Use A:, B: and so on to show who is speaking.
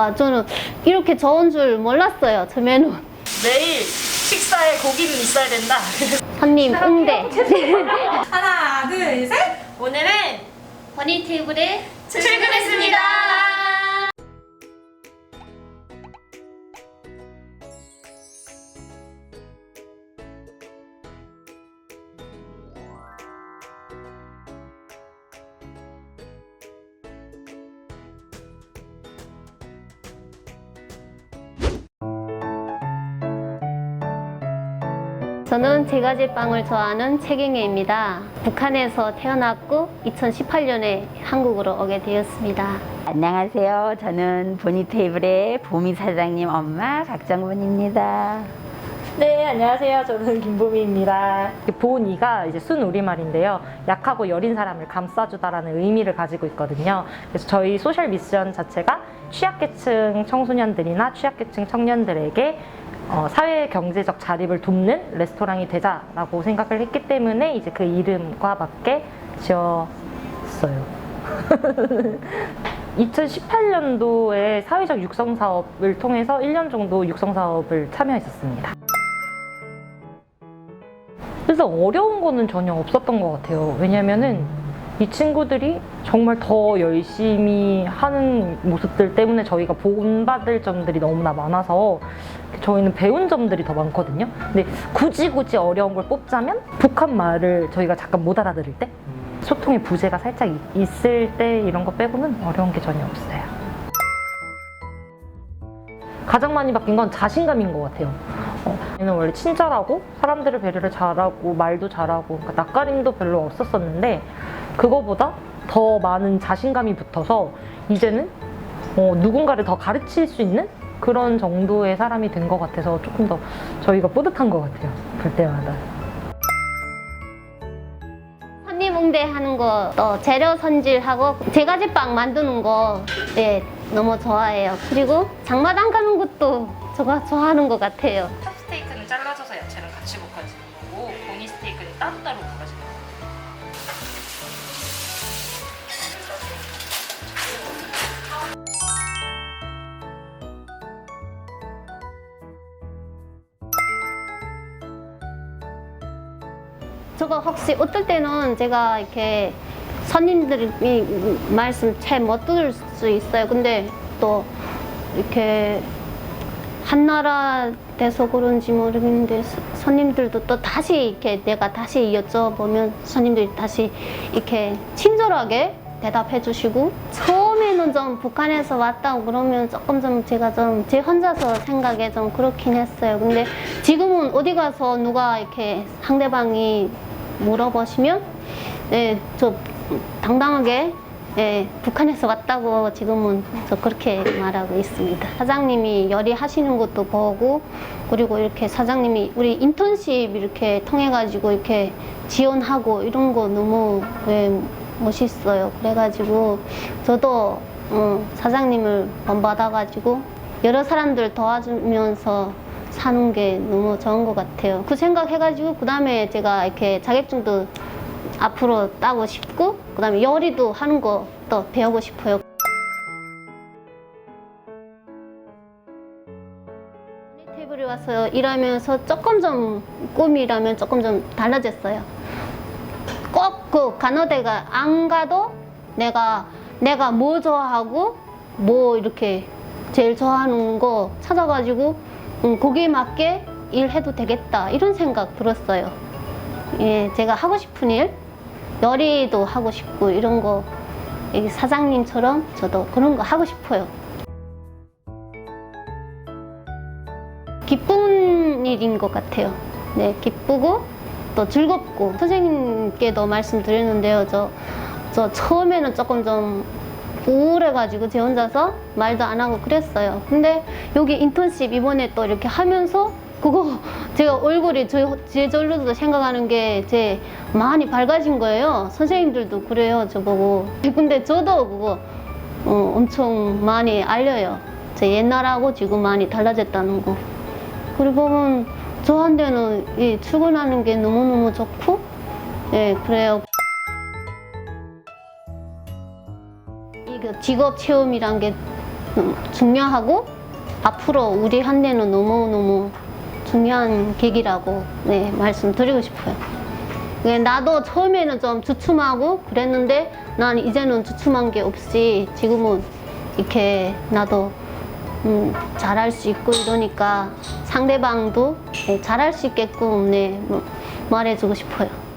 A: 아, 저는 이렇게 좋은 줄 몰랐어요. 처음에는
B: 매일 식사에 고기는 있어야 된다.
A: 손님 응대.
C: 하나, 둘, 셋.
B: 오늘은
A: 버니 테이블에
B: 출근했습니다.
A: 저는 제과제빵을 좋아하는 최경혜입니다. 북한에서 태어났고 2018년에 한국으로 오게 되었습니다.
D: 안녕하세요. 저는 보니 테이블의 보미 사장님 엄마 박정분입니다.
E: 네, 안녕하세요. 저는 김보미입니다. 보니가 이제 순 우리말인데요. 약하고 여린 사람을 감싸주다라는 의미를 가지고 있거든요. 그래서 저희 소셜 미션 자체가 취약계층 청소년들이나 취약계층 청년들에게 어, 사회 경제적 자립을 돕는 레스토랑이 되자라고 생각을 했기 때문에 이제 그 이름과 맞게 지었어요. 2018년도에 사회적 육성 사업을 통해서 1년 정도 육성 사업을 참여했었습니다. 그래서 어려운 거는 전혀 없었던 것 같아요. 왜냐면은 이 친구들이 정말 더 열심히 하는 모습들 때문에 저희가 본받을 점들이 너무나 많아서 저희는 배운 점들이 더 많거든요. 근데 굳이 굳이 어려운 걸 뽑자면 북한 말을 저희가 잠깐 못 알아들을 때 소통의 부재가 살짝 이- 있을 때 이런 거 빼고는 어려운 게 전혀 없어요. 가장 많이 바뀐 건 자신감인 것 같아요. 어, 얘는 원래 친절하고 사람들을 배려를 잘하고 말도 잘하고 그러니까 낯가림도 별로 없었었는데 그거보다 더 많은 자신감이 붙어서 이제는 어, 누군가를 더 가르칠 수 있는 그런 정도의 사람이 된 것 같아서 조금 더 저희가 뿌듯한 것 같아요. 볼 때마다.
A: 손님 응대하는 거, 또 재료 손질하고 제과제빵 만드는 거, 네, 너무 좋아해요. 그리고 장마당 가는 것도 제가 좋아하는 것 같아요. 저거 혹시 어떨 때는 제가 이렇게 손님들이 말씀 잘 못 들을 수 있어요. 근데 또 이렇게 한나라 돼서 그런지 모르겠는데 서- 손님들도 또 다시 이렇게 내가 다시 여쭤보면 손님들이 다시 이렇게 친절하게 대답해 주시고 처음에는 좀 북한에서 왔다고 그러면 조금 좀 제가 좀 제 혼자서 생각에 좀 그렇긴 했어요. 근데 지금은 어디 가서 누가 이렇게 상대방이 물어보시면 네, 저 당당하게 예, 북한에서 왔다고 지금은 저 그렇게 말하고 있습니다. 사장님이 요리하시는 것도 보고 그리고 이렇게 사장님이 우리 인턴십 이렇게 통해 가지고 이렇게 지원하고 이런 거 너무 예, 멋있어요. 그래가지고 저도 어, 사장님을 본받아 가지고 여러 사람들 도와주면서 사는 게 너무 좋은 것 같아요. 그 생각 해가지고 그 다음에 제가 이렇게 자격증도 앞으로 따고 싶고 그 다음에 요리도 하는 거 또 배우고 싶어요. 테이블에 와서 일하면서 조금 좀 꿈이라면 조금 좀 달라졌어요. 꼭 그 간호대가 안 가도 내가 내가 뭐 좋아하고 뭐 이렇게 제일 좋아하는 거 찾아가지고 음, 거기에 맞게 일해도 되겠다 이런 생각 들었어요. 예, 제가 하고 싶은 일, 요리도 하고 싶고 이런 거이 사장님처럼 저도 그런 거 하고 싶어요. 기쁜 일인 것 같아요. 네, 기쁘고 또 즐겁고 선생님께도 말씀드렸는데요. 저, 저 처음에는 조금 좀 우울해가지고 제 혼자서 말도 안 하고 그랬어요. 근데 여기 인턴십 이번에 또 이렇게 하면서 그거 제가 얼굴이 저, 제 절로도 생각하는 게 제 많이 밝아진 거예요. 선생님들도 그래요, 저보고. 근데 저도 그거 어, 엄청 많이 알려요. 제 옛날하고 지금 많이 달라졌다는 거. 그리고 저한테는 이 출근하는 게 너무너무 좋고, 예, 그래요. 직업 체험이란 게 음, 중요하고 앞으로 우리 한대는 너무너무 중요한 계기라고 네, 말씀드리고 싶어요. 네, 나도 처음에는 좀 주춤하고 그랬는데 난 이제는 주춤한 게 없이 지금은 이렇게 나도 음, 잘할 수 있고 이러니까 상대방도 네, 잘할 수 있게끔 네, 뭐, 말해주고 싶어요.